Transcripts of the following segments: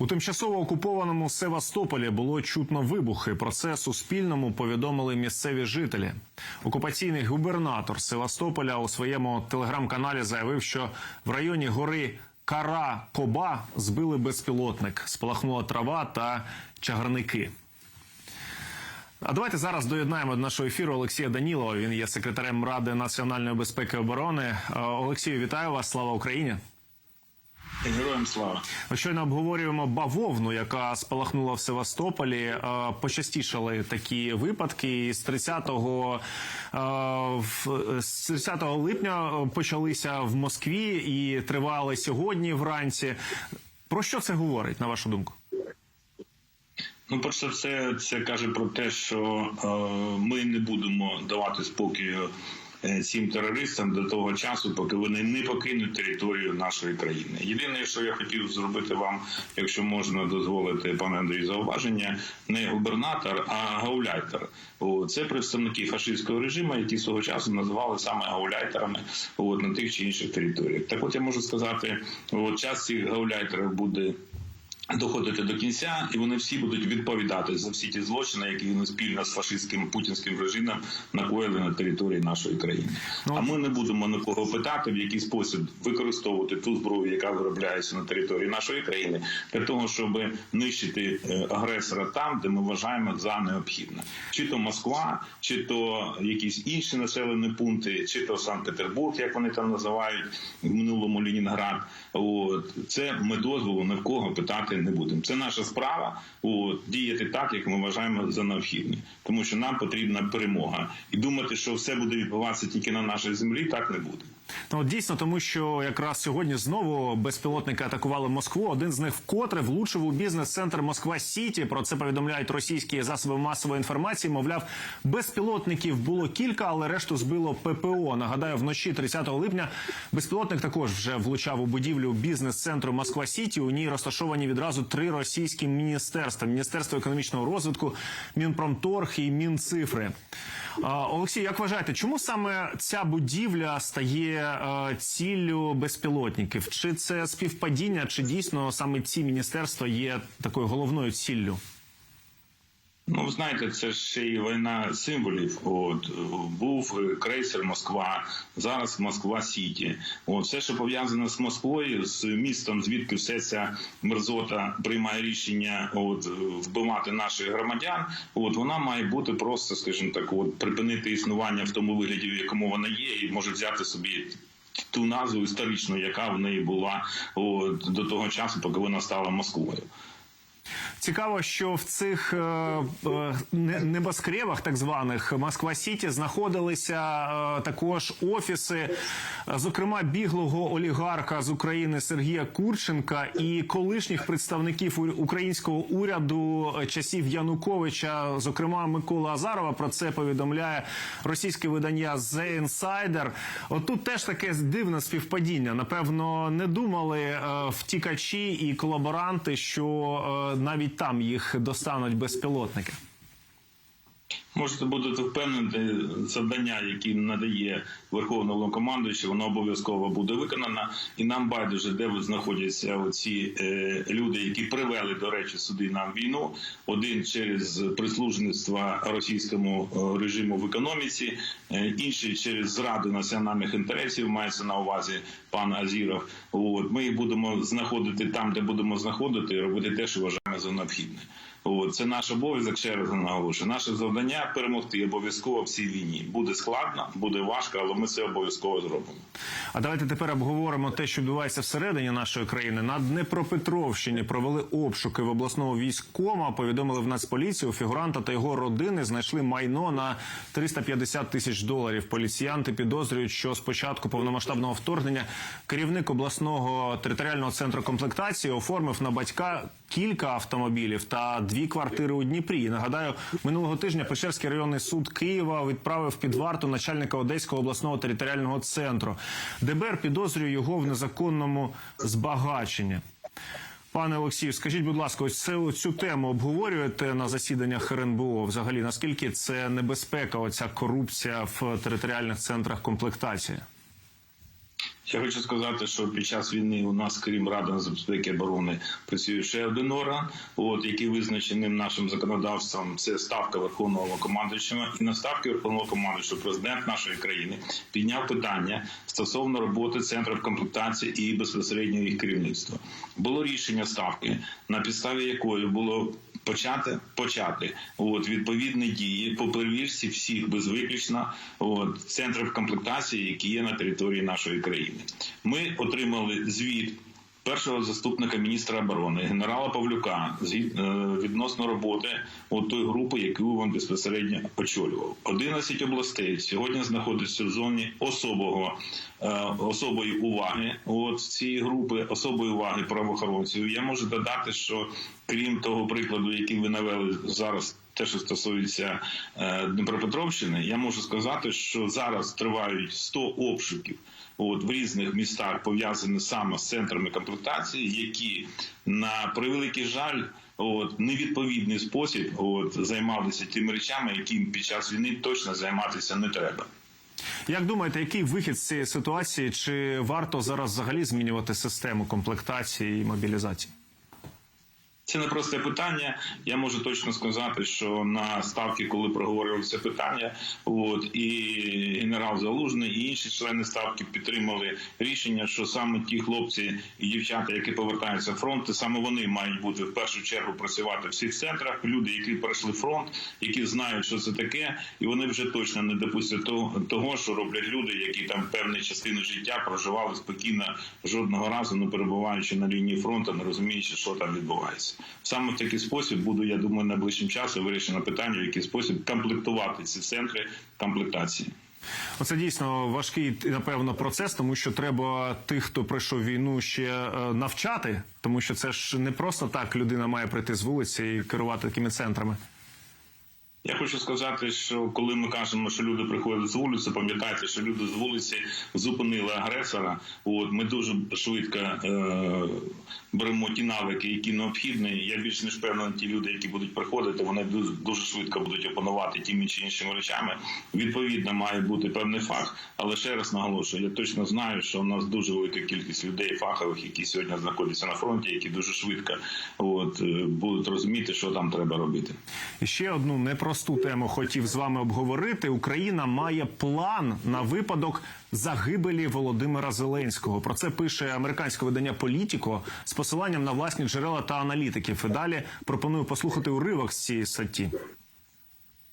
У тимчасово окупованому Севастополі було чутно вибухи. Про це Суспільному повідомили місцеві жителі. Окупаційний губернатор Севастополя у своєму телеграм-каналі заявив, що в районі гори Кара Коба збили безпілотник, спалахнула трава та чагарники. А давайте зараз доєднаємо до нашого ефіру Олексія Данілова. Він є секретарем Ради національної безпеки і оборони. Е, Олексію, вітаю вас! Слава Україні! Героям слава. Ми щойно обговорюємо бавовну, яка спалахнула в Севастополі. Е, Почастішали такі випадки. І з 30, е, з 30 липня почалися в Москві і тривали сьогодні вранці. Про що це говорить, на вашу думку? Ну, перш за все, це каже про те, що е, ми не будемо давати спокою е, цим терористам до того часу, поки вони не покинуть територію нашої країни. Єдине, що я хотів зробити вам, якщо можна дозволити, пане Андрій, зауваження, не губернатор, а гауляйтер. Це представники фашистського режиму, які свого часу називали саме гауляйтерами от, на тих чи інших територіях. Так от я можу сказати, от час цих гауляйтерів буде доходити до кінця, і вони всі будуть відповідати за всі ті злочини, які вони спільно з фашистським путінським режимом накоїли на території нашої країни. А ми не будемо нікого питати, в який спосіб використовувати ту зброю, яка виробляється на території нашої країни, для того, щоб нищити е, агресора там, де ми вважаємо за необхідне, чи то Москва, чи то якісь інші населені пункти, чи то Санкт-Петербург, як вони там називають в минулому Ленінград. От це ми дозволу ні в кого питати не будемо. Це наша справа от, діяти так, як ми вважаємо за необхідне, тому що нам потрібна перемога, і думати, що все буде відбуватися тільки на нашій землі, так не буде. Ну, дійсно, тому що якраз сьогодні знову безпілотники атакували Москву. Один з них вкотре влучив у бізнес-центр Москва Сіті. Про це повідомляють російські засоби масової інформації. Мовляв, безпілотників було кілька, але решту збило ППО. Нагадаю, вночі 30 липня безпілотник також вже влучав у будівлю бізнес-центру Москва Сіті. У ній розташовані відразу три російські міністерства: Міністерство економічного розвитку, Мінпромторг і Мінцифри. Олексій, як вважаєте, чому саме ця будівля стає е, ціллю безпілотників? Чи це співпадіння, чи дійсно саме ці міністерства є такою головною ціллю? Ну, знаєте, це ще й війна символів. От був крейсер Москва, зараз Москва Сіті. От все, що пов'язане з Москвою, з містом, звідки все ця мерзота приймає рішення от вбивати наших громадян. От вона має бути просто, скажімо так, от припинити існування в тому вигляді, в якому вона є, і може взяти собі. Ту назву історичну, яка в неї була от, до того часу, поки вона стала Москвою. Цікаво, що в цих е, е, не- небоскребах, так званих Москва Сіті, знаходилися е, також офіси, зокрема біглого олігарха з України Сергія Курченка і колишніх представників українського уряду часів Януковича, зокрема Микола Азарова. Про це повідомляє російське видання The Insider. От тут теж таке дивне співпадіння. Напевно, не думали втікачі і колаборанти, що е, навіть там їх достануть безпілотники. Можете бути впевнені, завдання, які надає Верховний Головнокомандуючий, воно обов'язково буде виконано. І нам байдуже, де знаходяться ці е, люди, які привели, до речі, сюди нам війну. Один через прислужництво російському е, режиму в економіці, е, інший через зраду національних інтересів, мається на увазі пан Азіров. От ми їх будемо знаходити там, де будемо знаходити, і робити те, що вважаємо за необхідне. От це наш обов'язок ще раз наголошую. Наше завдання перемогти обов'язково в війні. Буде складно, буде важко, але ми це обов'язково зробимо. А давайте тепер обговоримо те, що відбувається всередині нашої країни. На Днепропетровщині провели обшуки в обласного військкома. Повідомили в Нацполіції, у фігуранта та його родини знайшли майно на 350 тисяч доларів. Поліціянти підозрюють, що з початку повномасштабного вторгнення керівник обласного територіального центру комплектації оформив на батька кілька автомобілів та дві квартири у Дніпрі. І, Нагадаю, минулого тижня Печерський районний суд Києва відправив під варту начальника Одеського обласного територіального центру. ДБР підозрює його в незаконному збагаченні. Пане Олексію, скажіть, будь ласка, ось це цю тему обговорюєте на засіданнях РНБО? Взагалі, наскільки це небезпека, оця корупція в територіальних центрах комплектації? Я хочу сказати, що під час війни у нас, крім Ради нацбезпеки і оборони, працює ще один орган, от який визначений нашим законодавством. Це ставка верховного командуючого. І на ставки верховного командуючого президент нашої країни підняв питання стосовно роботи центрів комплектації і безпосередньо їх керівництва. Було рішення ставки, на підставі якої було почати почати от відповідні дії по перевірці всіх безвиключно от центрів комплектації, які є на території нашої країни. Ми отримали звіт. Першого заступника міністра оборони генерала Павлюка е, відносно роботи от тої групи, яку він безпосередньо очолював. 11 областей сьогодні знаходяться в зоні особого е, особої уваги. От цієї групи особої уваги правоохоронців. Я можу додати, що крім того прикладу, який ви навели зараз. Те, що стосується е, Дніпропетровщини, я можу сказати, що зараз тривають 100 обшуків от в різних містах, пов'язані саме з центрами комплектації, які на превеликий жаль, от невідповідний спосіб, от займалися тими речами, яким під час війни точно займатися не треба. Як думаєте, який вихід з цієї ситуації? Чи варто зараз взагалі змінювати систему комплектації і мобілізації? Це непросте питання. Я можу точно сказати, що на ставки, коли проговорювали це питання, от і генерал Залужний, і інші члени ставки підтримали рішення, що саме ті хлопці і дівчата, які повертаються з фронту, саме вони мають бути в першу чергу працювати в всіх центрах. Люди, які пройшли фронт, які знають, що це таке, і вони вже точно не допустять того, що роблять люди, які там певні частини життя проживали спокійно жодного разу, не перебуваючи на лінії фронту, не розуміючи, що там відбувається. Саме в такий спосіб буде, я думаю, найближчим часом вирішено питання, в який спосіб комплектувати ці центри комплектації. Оце дійсно важкий напевно процес, тому що треба тих, хто пройшов війну, ще е, навчати, тому що це ж не просто так людина має прийти з вулиці і керувати такими центрами. Я хочу сказати, що коли ми кажемо, що люди приходять з вулиці, пам'ятайте, що люди з вулиці зупинили агресора. От ми дуже швидко е, беремо ті навики, які необхідні. Я більш ніж впевнений, ті люди, які будуть приходити, вони дуже, дуже швидко будуть опанувати тими чи іншими речами. Відповідно, має бути певний фах. Але ще раз наголошую, я точно знаю, що у нас дуже велика кількість людей фахових, які сьогодні знаходяться на фронті, які дуже швидко от е, будуть розуміти, що там треба робити. Ще одну непросту тему хотів з вами обговорити. Україна має план на випадок загибелі Володимира Зеленського. Про це пише американське видання Політіко з посиланням на власні джерела та аналітиків. І далі пропоную послухати уривок з цієї статті.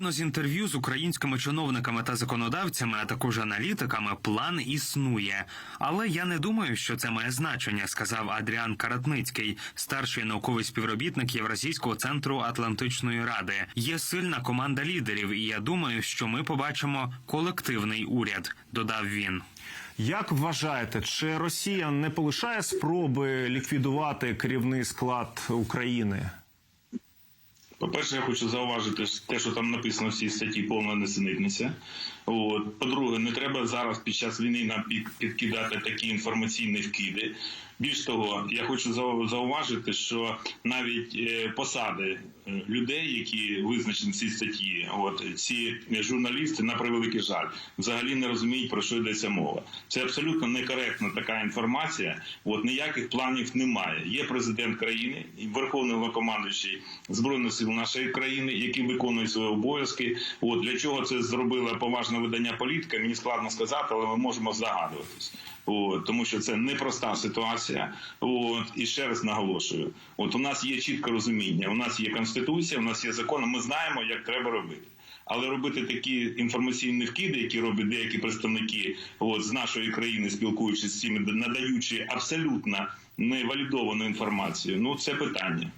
Згідно з інтерв'ю з українськими чиновниками та законодавцями, а також аналітиками, план існує. Але я не думаю, що це має значення, сказав Адріан Каратницький, старший науковий співробітник Євразійського центру Атлантичної ради. Є сильна команда лідерів, і я думаю, що ми побачимо колективний уряд. Додав він. Як вважаєте, чи Росія не полишає спроби ліквідувати керівний склад України? По-перше, я хочу зауважити що те, що там написано в цій статті, повна несенітниця. От. По-друге, не треба зараз під час війни нам підкидати такі інформаційні вкиди. Більш того, я хочу зауважити, що навіть е, посади е, людей, які визначені в цій статті, от ці журналісти, на превеликий жаль, взагалі не розуміють про що йдеться мова. Це абсолютно некоректна така інформація. От ніяких планів немає. Є президент країни, і верховний головнокомандуючий збройних сил нашої країни, який виконує свої обов'язки. От для чого це зробило поважне видання політика? Мені складно сказати, але ми можемо здогадуватись. От, тому що це непроста ситуація. От, і ще раз наголошую: от у нас є чітке розуміння, у нас є конституція, у нас є закон, ми знаємо, як треба робити. Але робити такі інформаційні вкиди, які роблять деякі представники от, з нашої країни, спілкуючись з цими, надаючи абсолютно невалідовану інформацію, ну це питання.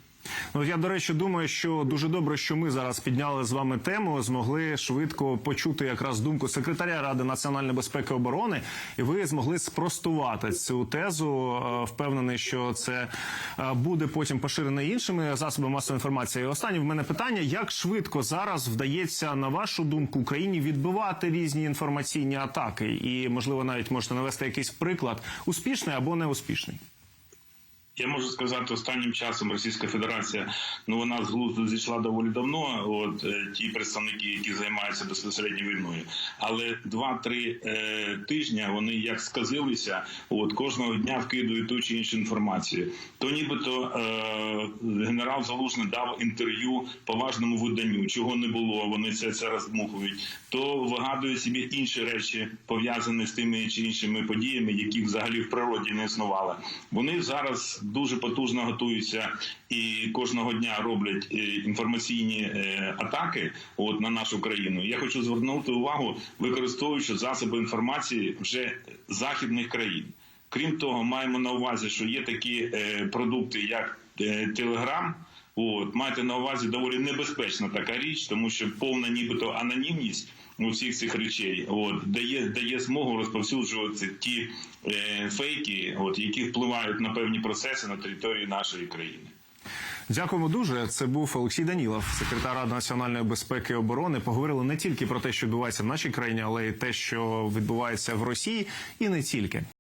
Ну я до речі думаю, що дуже добре, що ми зараз підняли з вами тему, змогли швидко почути якраз думку секретаря ради національної безпеки і оборони, і ви змогли спростувати цю тезу. Е, Впевнений, що це е, буде потім поширено іншими засобами масової інформації. І Останнє в мене питання: як швидко зараз вдається, на вашу думку, Україні відбивати різні інформаційні атаки, і можливо навіть можете навести якийсь приклад успішний або неуспішний. Я можу сказати, останнім часом Російська Федерація ну вона з глузду зійшла доволі давно. От е, ті представники, які займаються безпосередньо війною, але два-три е, тижні вони як сказилися, от кожного дня вкидують ту чи іншу інформацію. То нібито е, генерал Залужний дав інтерв'ю поважному виданню, чого не було. Вони це це роздмухують. То вигадують собі інші речі пов'язані з тими чи іншими подіями, які взагалі в природі не існували. Вони зараз дуже потужно готуються і кожного дня роблять е, інформаційні е, атаки от на нашу країну. Я хочу звернути увагу, використовуючи засоби інформації вже західних країн. Крім того, маємо на увазі, що є такі е, продукти, як Телеграм. От майте на увазі доволі небезпечна така річ, тому що повна, нібито анонімність у всіх цих речей, от дає дає змогу розповсюджувати ті е, фейки, от які впливають на певні процеси на території нашої країни. Дякуємо дуже. Це був Олексій Данілов, секретар Ради національної безпеки і оборони. Поговорили не тільки про те, що відбувається в нашій країні, але й те, що відбувається в Росії, і не тільки.